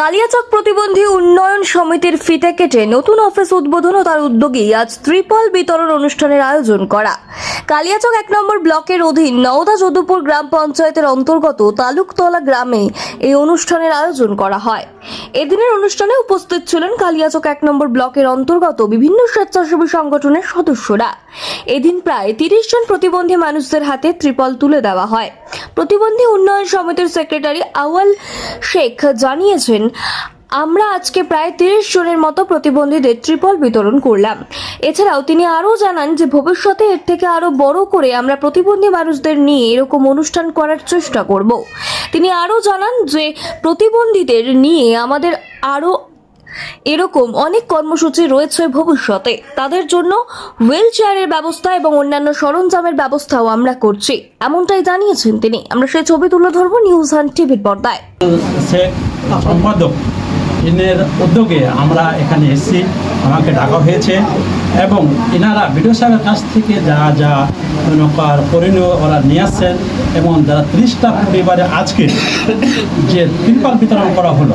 কালিয়াচক প্রতিবন্ধী উন্নয়ন সমিতির ফিতে কেটে নতুন অফিস উদ্বোধন ও তার উদ্যোগেই আজ ত্রিপল বিতরণ অনুষ্ঠানের আয়োজন করা। কালিয়াচক এক নম্বর ব্লকের অধীন নওদা যদুপুর গ্রাম পঞ্চায়েতের অন্তর্গত তালুকতলা গ্রামে এই অনুষ্ঠানের আয়োজন করা হয়। এদিনের অনুষ্ঠানে উপস্থিত ছিলেন কালিয়াচক এক নম্বর ব্লকের অন্তর্গত বিভিন্ন স্বেচ্ছাসেবী সংগঠনের সদস্যরা। এদিন প্রায় তিরিশ জন প্রতিবন্ধী মানুষদের হাতে ত্রিপল তুলে দেওয়া হয়। প্রতিবন্ধী উন্নয়ন সমিতির সেক্রেটারি আওয়াল শেখ জানিয়েছেন, আমরা আজকে প্রায় তিরিশ জনের মতো প্রতিবন্ধীদের ত্রিপল বিতরণ করলাম। এছাড়াও তিনি আরও জানান যে, ভবিষ্যতে এর থেকে আরও বড় করে আমরা প্রতিবন্ধী মানুষদের নিয়ে এরকম অনুষ্ঠান করার চেষ্টা করব। তিনি আরও জানান যে প্রতিবন্ধীদের নিয়ে আমাদের আরও এরকম অনেক কর্মসূচি রয়েছে ভবিষ্যতে। তাদের জন্য হুইল চেয়ারের ব্যবস্থা এবং অন্যান্য সরঞ্জামের ব্যবস্থাও আমরা করছি, এমনটাই জানিয়েছেন তিনি। আমরা সেই ছবি তুলে ধরবো নিউজ হান টিভির পর্দায়। সম্পাদক। উদ্যোগে আমরা এখানে এসেছি। আমাকে ডাকা হয়েছে এবং এনারা বিডিও সাহেবের কাছ থেকে যা যা নৌকার পরিণয় ওরা নিয়ে আসছেন এবং যারা ত্রিশটা পরিবারে আজকে যে তিরপাল বিতরণ করা হলো,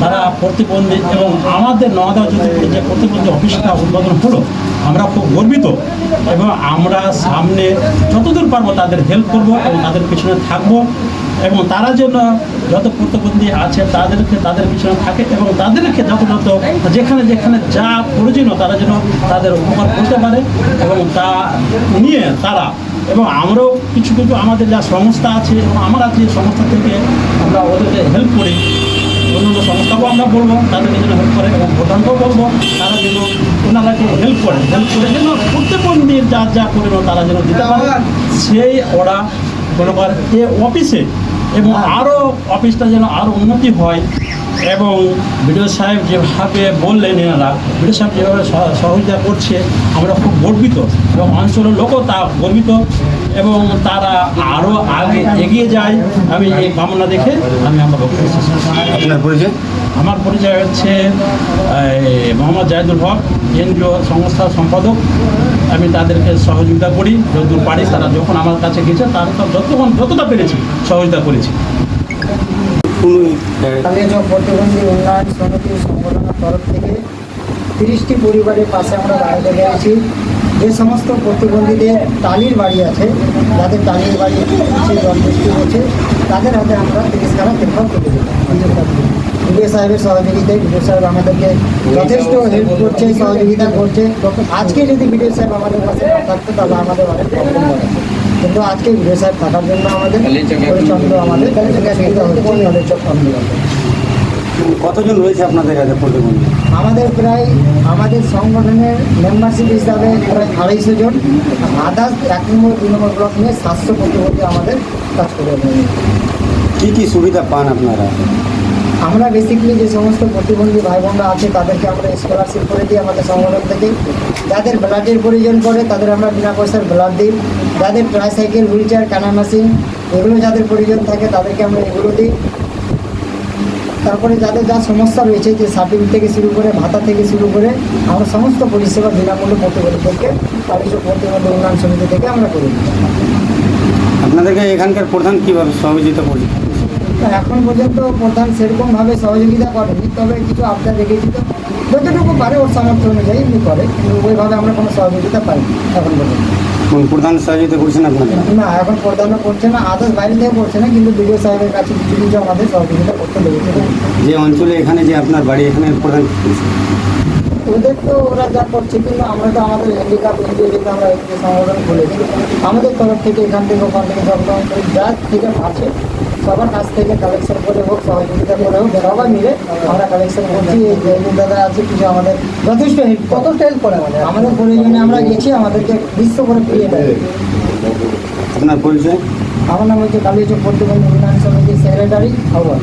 তারা প্রতিবন্ধী এবং আমাদের নওদা যদি যে প্রতিবন্ধী অফিসটা উদ্বোধন হলো, আমরা খুব গর্বিত এবং আমরা সামনে যতদূর পারব তাদের হেল্প করব এবং তাদের পিছনে থাকব। এবং তারা যেন যত প্রতিবন্ধী আছে তাদেরকে তাদের পিছনে থাকে এবং তাদেরকে যত যত যেখানে যেখানে যা প্রয়োজনীয় তারা যেন তাদের উপকার করতে পারে এবং তা নিয়ে তারা এবং আমরাও কিছু কিছু আমাদের যা সংস্থা আছে এবং আমরা যে সংস্থা থেকে আমরা ওদেরকে হেল্প করি। অন্যান্য সংস্থাকেও আমরা বলব তাদেরকে যেন হেল্প করে এবং প্রধানকেও বলব তারা যেন ওনারাকে হেল্প করে হেল্প করে যেন প্রত্যেকবন্ধীর যা যা করল তারা যেন দিতে পারে সেই ওরা কোনো এ অফিসে এবং আরও অফিসটা যেন আরও উন্নতি হয় এবং বিডিও সাহেব যেভাবে বললেন এনারা বিডিও সাহেব যেভাবে সহ- সহযোগিতা করছে, আমরা খুব গর্বিত এবং অঞ্চলের লোকও তা গর্বিত এবং তারা আরও আগে এগিয়ে যায়। আমি এই কামনা দেখে আমি আমার বক্তব্য আমার পরিচয় হচ্ছে মোহাম্মদ জাহিদুল হক এনজিও সংস্থার সম্পাদক। আমি তাদেরকে সহযোগিতা করি যতদূর পারি তারা যখন আমার কাছে গেছে তারা তো যতক্ষণ যতটা পেরেছি সহযোগিতা করেছি। প্রতিবন্ধী উন্নয়ন সমিতির সংগঠনের তরফ থেকে তিরিশটি পরিবারের পাশে আমরা দাঁড়াতে পেরেছি যে সমস্ত প্রতিবন্ধীদের টালির বাড়ি আছে যাদের টালির বাড়ি জলবৃষ্টি হচ্ছে তাদের হাতে আমরা তিরিশ খানা তিরপাল তুলে দিলাম বিডিও সাহেবের সহযোগিতায় বিডিও সাহেব আমাদেরকে যথেষ্ট হেল্প করছে সহযোগিতা করছে। আজকে যদি বিডিও সাহেব আমাদের পাশে না থাকতো তাহলে আমাদের অনেক প্রবলেম হবে কিন্তু আজকে বিডিও সাহেব থাকার জন্য আমাদের পরিচন্দ্র আমাদের কতজন রয়েছে আপনাদের কাছে প্রতিবন্ধী? আমাদের প্রায় আমাদের সংগঠনের মেম্বারশিপ হিসাবে প্রায় আড়াইশো জন। আদার্স এক নম্বর দুই নম্বর ব্লক নিয়ে সাতশো প্রতিবন্ধী আমাদের কাজ করে কি কি সুবিধা পান আপনারা? আমরা বেসিক্যালি যে সমস্ত প্রতিবন্ধী ভাই বোনরা আছে তাদেরকে আমরা স্কলারশিপ করে দিই আমাদের সংগঠন থেকে। যাদের ব্লাডের প্রয়োজন পড়ে তাদের আমরা বিনা পয়সার ব্লাড দিই। যাদের ট্রাইসাইকেল হুইল চেয়ার কানা মেশিন এগুলো যাদের প্রয়োজন থাকে তাদেরকে আমরা এগুলো দিই। তারপরে যাদের যা সমস্যা রয়েছে যে সার্টিফিকেট থেকে শুরু করে ভাতা থেকে শুরু করে আমরা সমস্ত পরিষেবা বিনামূল্যে প্রতিবন্ধীদেরকে পারিশ্রমিক প্রতিবন্ধী উন্নয়ন সমিতি থেকে আমরা করি আপনাদেরকে এখানকার প্রধান কীভাবে সহযোগিতা করছে এখন পর্যন্ত প্রধান সেরকমভাবে সহযোগিতা করেনি তবে কিছু আবদার রেখেছি তো। যতটুকু পারে ওর সামর্থ্য অনুযায়ী এমনি করে কিন্তু ওইভাবে আমরা কোনো সহযোগিতা পাই এখন পর্যন্ত। প্রধান সহযোগিতা করছেন আপনাদের? না এখন প্রধানও করছে না আদার্স বাইরে থেকে করছে না কিন্তু বিডিও সাহেবের কাছে কিছু কিছু আমাদের সহযোগিতা করতে লেগেছে যে অঞ্চলে এখানে যে আপনার বাড়ি এখানে প্রধান করছে? ওদের তো ওরা যা করছে কিন্তু আমরা তো আমাদের হ্যান্ডিক্যাপ এনজিও যেটা আমরা এনজিও সংগঠন খুলেছি আমাদের তরফ থেকে এখান থেকে ওখান থেকে সব রকম করে যা থেকে আছে সবার কাছ থেকে কালেকশন করে হোক সহযোগিতা করে হোক সবাই মিলে আমরা কালেকশন করছি। এই জয়দীপ দাদা আছে কিছু আমাদের যথেষ্ট হেল্প যথেষ্ট হেল্প করে আমাদের। আমাদের প্রয়োজনে আমরা গেছি আমাদেরকে বিশ্ব করে ফিরিয়ে দেয়। আপনার পরিচয়? আমার নাম হচ্ছে কালীচক প্রতিবন্ধী উন্নয়ন সমিতির সেক্রেটারি আহ্বান